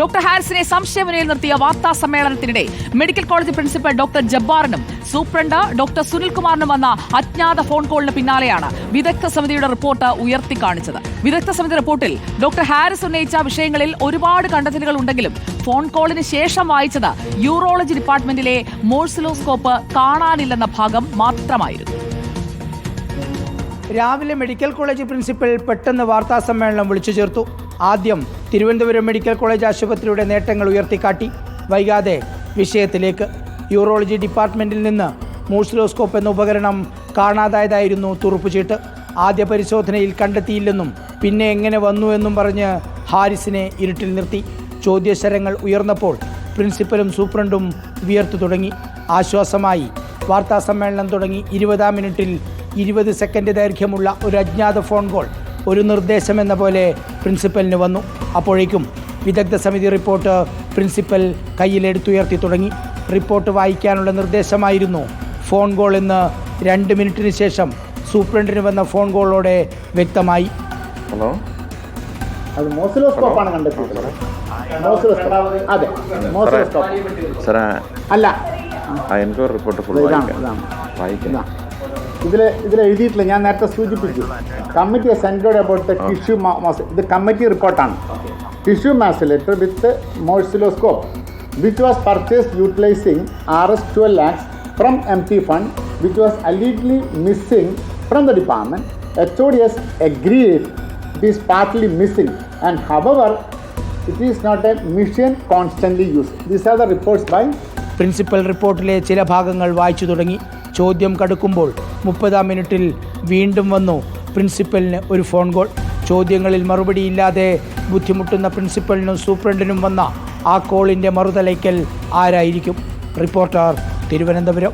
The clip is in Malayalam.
ഡോക്ടർ ഹാരിസിനെ സംശയം നിർത്തിയ വാർത്താ സമ്മേളനത്തിനിടെ മെഡിക്കൽ കോളേജ് പ്രിൻസിപ്പൽ ഡോക്ടർ ജബ്ബാറിനും സൂപ്രണ്ട് ഡോക്ടർ സുനിൽകുമാറിനും വന്ന അജ്ഞാത ഫോൺ കോളിന് പിന്നാലെയാണ് വിദഗ്ധ സമിതിയുടെ റിപ്പോർട്ട് ഉയർത്തിക്കാണിച്ചത് വിദഗ്ധ സമിതി റിപ്പോർട്ടിൽ ഡോക്ടർ ഹാരിസ് ഉന്നയിച്ച വിഷയങ്ങളിൽ ഒരുപാട് കണ്ടെത്തലുകൾ ഉണ്ടെങ്കിലും ഫോൺ കോളിന് ശേഷം വായിച്ചത് യൂറോളജി ഡിപ്പാർട്ട്മെന്റിലെ മോഴ്സിലോസ്കോപ്പ് കാണാനില്ലെന്ന ഭാഗം മാത്രമായിരുന്നു. രാവിലെ മെഡിക്കൽ കോളേജ് പ്രിൻസിപ്പൽ പെട്ടെന്ന് വാർത്താ സമ്മേളനം വിളിച്ചു ചേർത്തു. ആദ്യം തിരുവനന്തപുരം മെഡിക്കൽ കോളേജ് ആശുപത്രിയുടെ നേട്ടങ്ങൾ ഉയർത്തിക്കാട്ടി. വൈകാതെ വിഷയത്തിലേക്ക്. യൂറോളജി ഡിപ്പാർട്ട്മെന്റിൽ നിന്ന് മൂസ്ലോസ്കോപ്പ് എന്ന ഉപകരണം കാണാതായതായിരുന്നു തുറുപ്പുചീട്ട്. ആദ്യ പരിശോധനയിൽ കണ്ടെത്തിയില്ലെന്നും പിന്നെ എങ്ങനെ വന്നു എന്നും പറഞ്ഞ് ഹാരിസിനെ ഇരുട്ടിൽ നിർത്തി. ചോദ്യശരങ്ങൾ ഉയർന്നപ്പോൾ പ്രിൻസിപ്പലും സൂപ്രണ്ടും വിയർത്തു തുടങ്ങി. ആശ്വാസമായി. വാർത്താ സമ്മേളനം തുടങ്ങി. ഇരുപതാം മിനിറ്റിൽ ഇരുപത് സെക്കൻഡ് ദൈർഘ്യമുള്ള ഒരു അജ്ഞാത ഫോൺ കോൾ. ഒരു നിർദ്ദേശം എന്ന പോലെ പ്രിൻസിപ്പലിന് വന്നു. അപ്പോഴേക്കും വിദഗ്ധ സമിതി റിപ്പോർട്ട് പ്രിൻസിപ്പൽ കയ്യിലെടുത്തുയർത്തി തുടങ്ങി. റിപ്പോർട്ട് വായിക്കാനുള്ള നിർദ്ദേശമായിരുന്നു. ഫോൺ കോൾ എന്ന് രണ്ട് മിനിറ്റിന് ശേഷം സൂപ്രണ്ടിന് വന്ന ഫോൺ കോളോടെ വ്യക്തമായി. ഹലോ? അത് മോസിലോസ്കോപ്പാണ് കണ്ടെത്തിയത്. അതെ മോസിലോസ്കോപ്പ്. അല്ല. എനിക്ക് എനിക്കൊരു റിപ്പോർട്ട് ഫുൾ വായിക്കുന്ന വായിക്കാം. വായിക്കാം. ഇതിൽ ഇതിൽ എഴുതിയിട്ടില്ല. ഞാൻ നേരത്തെ സൂചിപ്പിച്ചു. Committee centred about the tissue ഇത് കമ്മിറ്റി റിപ്പോർട്ടാണ്. Tissue മാസിലേറ്റർ with മോഴ്സിലോസ്കോപ്പ്? Which was purchased utilizing R S twelve lakhs from M T fund which was allegedly missing from the department H O D S agree it is partly missing and however it is not a mission constantly use these are the reports by principal റിപ്പോർട്ടിലെ ചില ഭാഗങ്ങൾ വായിച്ചു തുടങ്ങി. ചോദ്യം കടുക്കുമ്പോൾ മുപ്പതാം മിനിറ്റിൽ വീണ്ടും വന്നു പ്രിൻസിപ്പലിന് ഒരു ഫോൺ കോൾ. ചോദ്യങ്ങളിൽ മറുപടിയില്ലാതെ ബുദ്ധിമുട്ടുന്ന പ്രിൻസിപ്പലിനും സൂപ്രണ്ടിനും വന്ന ആ കോളിന്റെ മറുതലയ്ക്കൽ ആരായിരിക്കും? റിപ്പോർട്ടർ തിരുവനന്തപുരം.